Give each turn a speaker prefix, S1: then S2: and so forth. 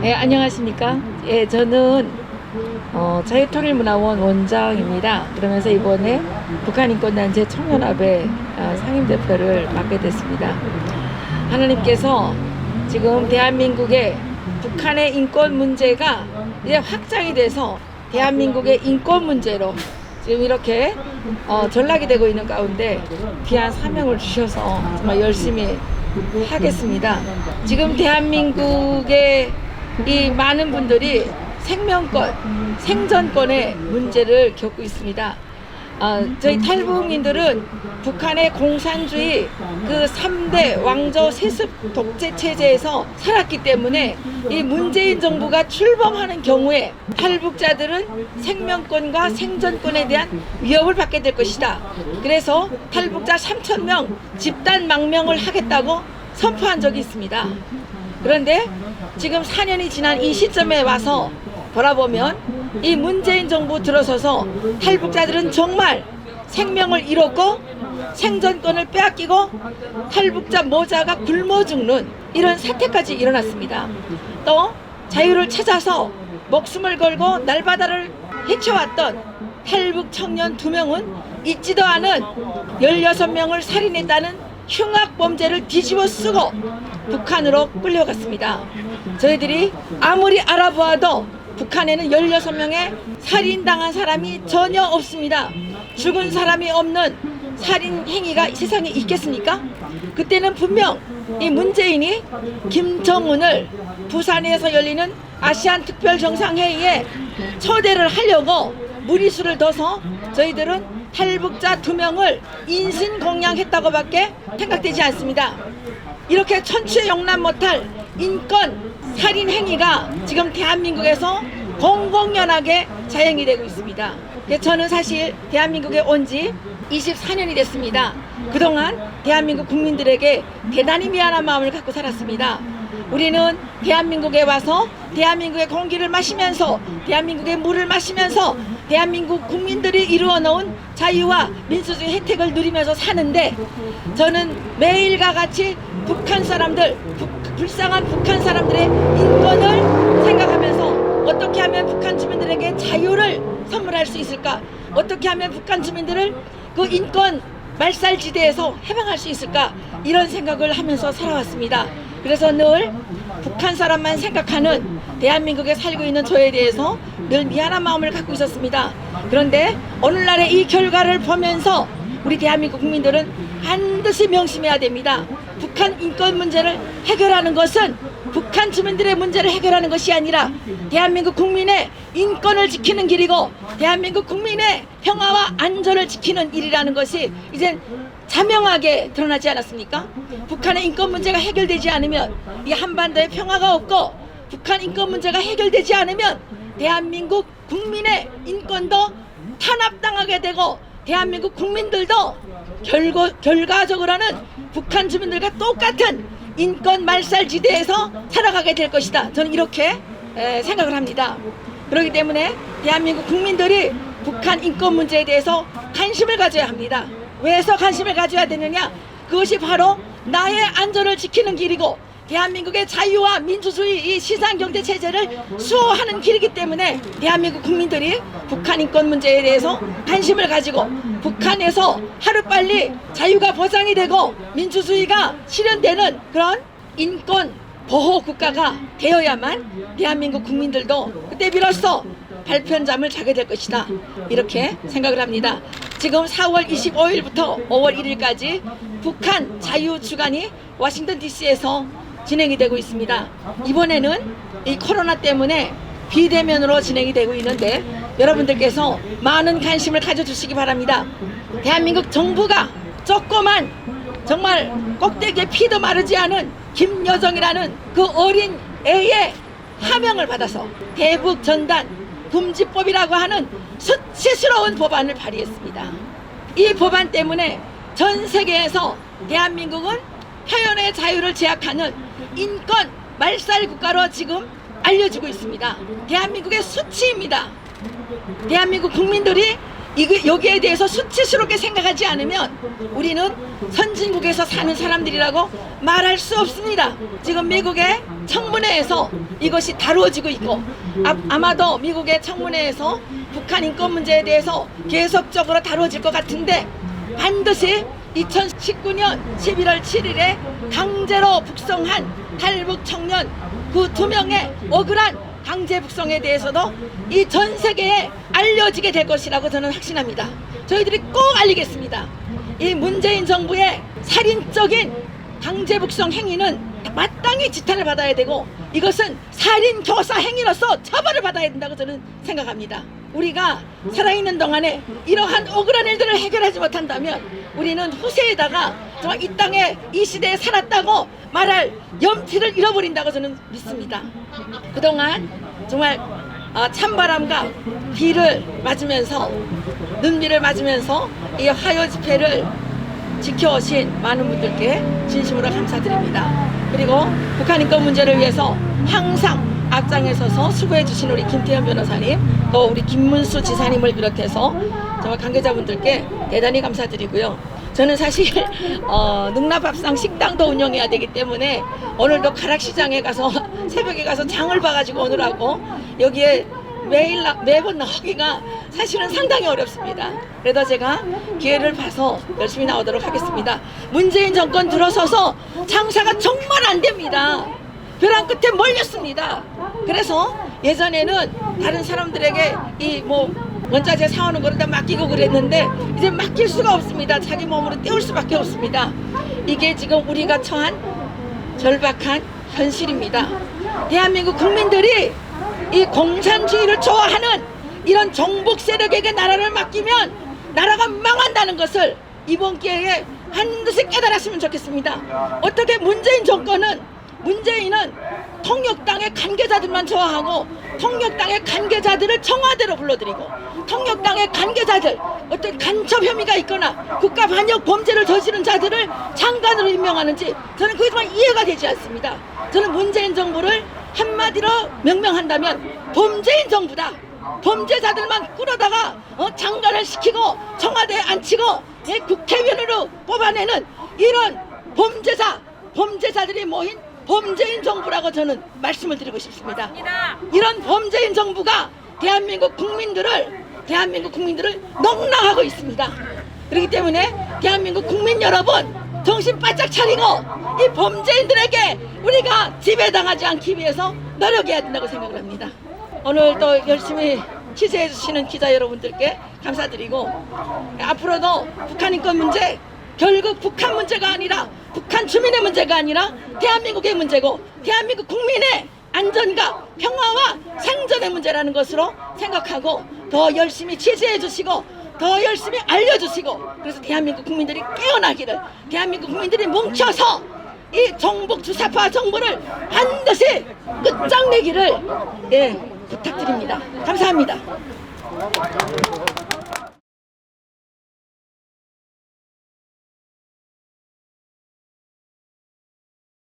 S1: 네, 안녕하십니까. 예, 저는 어, 자유통일문화원 원장입니다. 그러면서 이번에 북한인권단체 청년합의 아, 상임대표를 맡게 됐습니다. 하나님께서 지금 대한민국의 북한의 인권 문제가 이제 확장이 돼서 대한민국의 인권 문제로 지금 이렇게 어, 전락이 되고 있는 가운데 귀한 사명을 주셔서 정말 열심히 하겠습니다. 지금 대한민국의 이 많은 분들이 생명권, 생존권의 문제를 겪고 있습니다. 어, 저희 탈북민들은 북한의 공산주의 그 3대 왕조 세습 독재 체제에서 살았기 때문에 이 문재인 정부가 출범하는 경우에 탈북자들은 생명권과 생존권에 대한 위협을 받게 될 것이다. 그래서 탈북자 3천 명 집단 망명을 하겠다고 선포한 적이 있습니다. 그런데 지금 4년이 지난 이 시점에 와서 돌아보면 이 문재인 정부 들어서서 탈북자들은 정말 생명을 잃었고 생존권을 빼앗기고 탈북자 모자가 굶어 죽는 이런 사태까지 일어났습니다. 또 자유를 찾아서 목숨을 걸고 날바다를 헤쳐왔던 탈북 청년 두 명은 잊지도 않은 16명을 살인했다는 흉악 범죄를 뒤집어 쓰고 북한으로 끌려갔습니다. 저희들이 아무리 알아보아도 북한에는 16명의 살인당한 사람이 전혀 없습니다. 죽은 사람이 없는 살인 행위가 이 세상에 있겠습니까? 그때는 분명 이 문재인이 김정은을 부산에서 열리는 아시안 특별 정상회의에 초대를 하려고 무리수를 둬서 저희들은 탈북자 두 명을 인신 공양했다고밖에 생각되지 않습니다. 이렇게 천추에 용납 못할 인권 살인 행위가 지금 대한민국에서 공공연하게 자행이 되고 있습니다. 그래서 저는 사실 대한민국에 온 지 24년이 됐습니다. 그동안 대한민국 국민들에게 대단히 미안한 마음을 갖고 살았습니다. 우리는 대한민국에 와서 대한민국의 공기를 마시면서 대한민국의 물을 마시면서 대한민국 국민들이 이루어 놓은 자유와 민주주의 혜택을 누리면서 사는데 저는 매일과 같이 북한 사람들, 북- 불쌍한 북한 사람들의 인권을 생각하면서 어떻게 하면 북한 주민들에게 자유를 선물할 수 있을까? 어떻게 하면 북한 주민들을 그 인권 말살지대에서 해방할 수 있을까? 이런 생각을 하면서 살아왔습니다. 그래서 늘 북한 사람만 생각하는 대한민국에 살고 있는 저에 대해서 늘 미안한 마음을 갖고 있었습니다. 그런데 오늘날의 이 결과를 보면서 우리 대한민국 국민들은 반드시 명심해야 됩니다. 북한 인권 문제를 해결하는 것은 북한 주민들의 문제를 해결하는 것이 아니라 대한민국 국민의 인권을 지키는 길이고 대한민국 국민의 평화와 안전을 지키는 일이라는 것이 이젠 자명하게 드러나지 않았습니까? 북한의 인권 문제가 해결되지 않으면 이 한반도에 평화가 없고 북한 인권 문제가 해결되지 않으면 대한민국 국민의 인권도 탄압당하게 되고 대한민국 국민들도 결고, 결과적으로는 북한 주민들과 똑같은 인권 말살 지대에서 살아가게 될 것이다. 저는 이렇게 에, 생각을 합니다. 그렇기 때문에 대한민국 국민들이 북한 인권 문제에 대해서 관심을 가져야 합니다. 왜서 관심을 가져야 되느냐? 그것이 바로 나의 안전을 지키는 길이고 대한민국의 자유와 민주주의 이 시장경제 체제를 수호하는 길이기 때문에 대한민국 국민들이 북한 인권 문제에 대해서 관심을 가지고 북한에서 하루빨리 자유가 보장이 되고 민주주의가 실현되는 그런 인권 보호 국가가 되어야만 대한민국 국민들도 그때 비로소 발편잠을 자게 될 것이다. 이렇게 생각을 합니다. 지금 4월 25일부터 5월 1일까지 북한 자유주간이 워싱턴 DC에서 진행이 되고 있습니다. 이번에는 이 코로나 때문에 비대면으로 진행이 되고 있는데 여러분들께서 많은 관심을 가져주시기 바랍니다. 대한민국 정부가 조그만 정말 꼭대기에 피도 마르지 않은 김여정이라는 그 어린 애의 하명을 받아서 대북 전단 금지법이라고 하는 수치스러운 법안을 발의했습니다. 이 법안 때문에 전 세계에서 대한민국은 표현의 자유를 제약하는 인권 말살 국가로 지금 알려지고 있습니다. 대한민국의 수치입니다. 대한민국 국민들이 이거 여기에 대해서 수치스럽게 생각하지 않으면 우리는 선진국에서 사는 사람들이라고 말할 수 없습니다. 지금 미국의 청문회에서 이것이 다루어지고 있고 아, 아마도 미국의 청문회에서 북한 인권 문제에 대해서 계속적으로 다루어질 것 같은데 반드시 2019년 11월 7일에 강제로 북송한 탈북 청년 그 두 명의 억울한 강제 북송에 대해서도 이 전 세계에 알려지게 될 것이라고 저는 확신합니다. 저희들이 꼭 알리겠습니다. 이 문재인 정부의 살인적인 강제 북송 행위는 마땅히 지탄을 받아야 되고 이것은 살인 교사 행위로서 처벌을 받아야 된다고 저는 생각합니다. 우리가 살아있는 동안에 이러한 억울한 일들을 해결하지 못한다면 우리는 후세에다가 정말 이 땅에 이 시대에 살았다고 말할 염치를 잃어버린다고 저는 믿습니다. 그동안 정말 아, 찬바람과 비를 맞으면서 눈비를 맞으면서 이 화요 집회를 지켜오신 많은 분들께 진심으로 감사드립니다. 그리고 북한 인권 문제를 위해서 항상 앞장에 서서 수고해 주신 우리 김태현 변호사님 또 우리 김문수 지사님을 비롯해서 정말 관계자분들께 대단히 감사드리고요. 저는 사실 어, 능라밥상 식당도 운영해야 되기 때문에 오늘도 가락시장에 가서 새벽에 가서 장을 봐가지고 오느라고 여기에 매일 나, 매번 나오기가 사실은 상당히 어렵습니다. 그래도 제가 기회를 봐서 열심히 나오도록 하겠습니다. 문재인 정권 들어서서 장사가 정말 안 됩니다. 벼랑 끝에 몰렸습니다. 그래서 예전에는 다른 사람들에게 이 뭐 원자재 사오는 거를 다 맡기고 그랬는데 이제 맡길 수가 없습니다. 자기 몸으로 떼올 수밖에 없습니다. 이게 지금 우리가 처한 절박한 현실입니다. 대한민국 국민들이 이 공산주의를 좋아하는 이런 정복 세력에게 나라를 맡기면 나라가 망한다는 것을 이번 기회에 반드시 깨달았으면 좋겠습니다. 어떻게 문재인 정권은 문재인은 통역당의 관계자들만 좋아하고 통역당의 관계자들을 청와대로 불러들이고 통역당의 관계자들 어떤 간첩 혐의가 있거나 국가 반역 범죄를 저지른 자들을 장관으로 임명하는지 저는 그게 정말 이해가 되지 않습니다. 저는 문재인 정부를 한마디로 명명한다면 범죄인 정부다. 범죄자들만 끌어다가 어, 장관을 시키고 청와대에 앉히고 예, 국회의원으로 뽑아내는 이런 범죄자 범죄자들이 모인 범죄인 정부라고 저는 말씀을 드리고 싶습니다. 이런 범죄인 정부가 대한민국 국민들을 대한민국 국민들을 농락하고 있습니다. 그렇기 때문에 대한민국 국민 여러분 정신 바짝 차리고 이 범죄인들에게 우리가 지배당하지 않기 위해서 노력해야 된다고 생각을 합니다. 오늘 또 열심히 취재해 주시는 기자 여러분들께 감사드리고 앞으로도 북한 인권 문제 결국 북한 문제가 아니라 북한 주민의 문제가 아니라 대한민국의 문제고 대한민국 국민의 안전과 평화와 생존의 문제라는 것으로 생각하고 더 열심히 취재해 주시고 더 열심히 알려주시고 그래서 대한민국 국민들이 깨어나기를 대한민국 국민들이 뭉쳐서 이 정복 주사파 정부를 반드시 끝장내기를 예 부탁드립니다. 감사합니다.